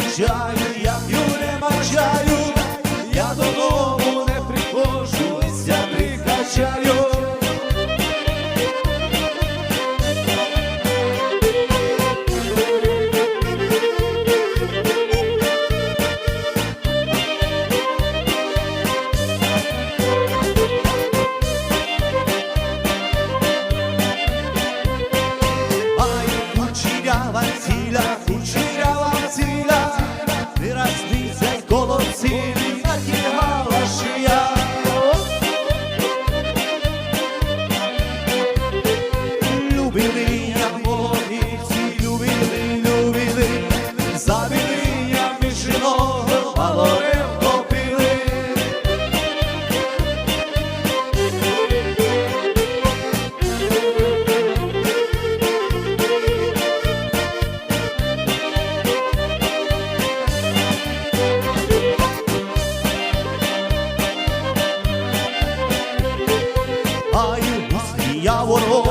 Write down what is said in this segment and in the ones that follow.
shot. lavoro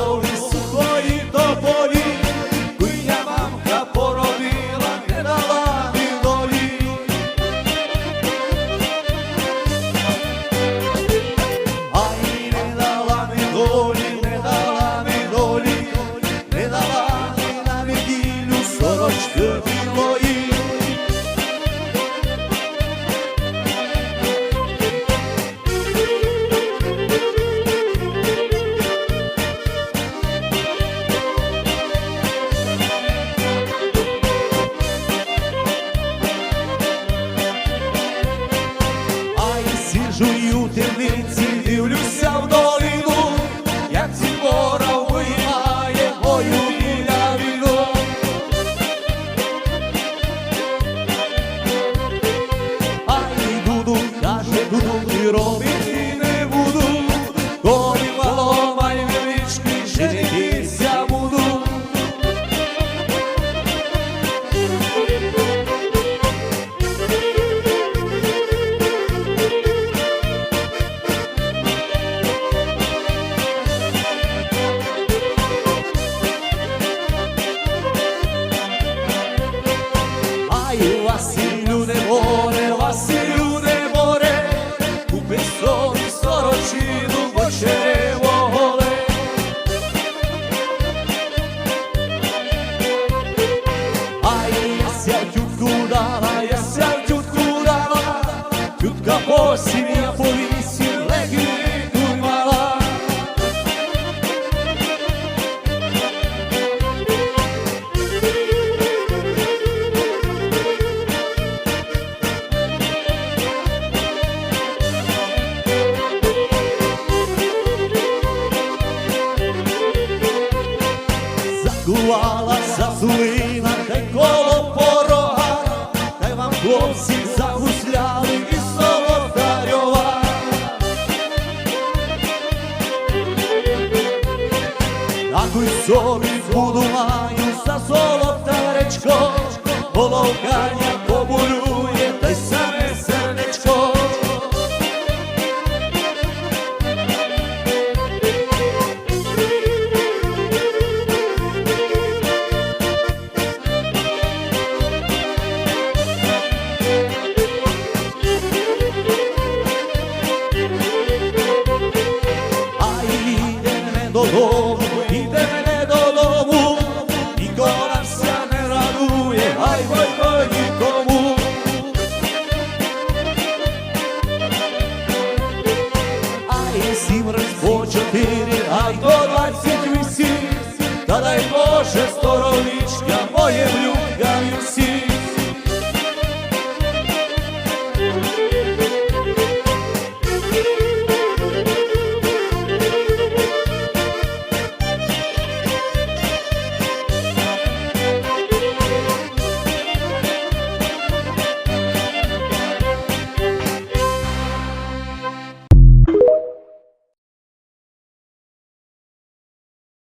Дякую собі буду маю за золотаречко, Волокання побурює те саме сердечко. А йде не додому. дай Боже, здоровічка моє влюбля всі.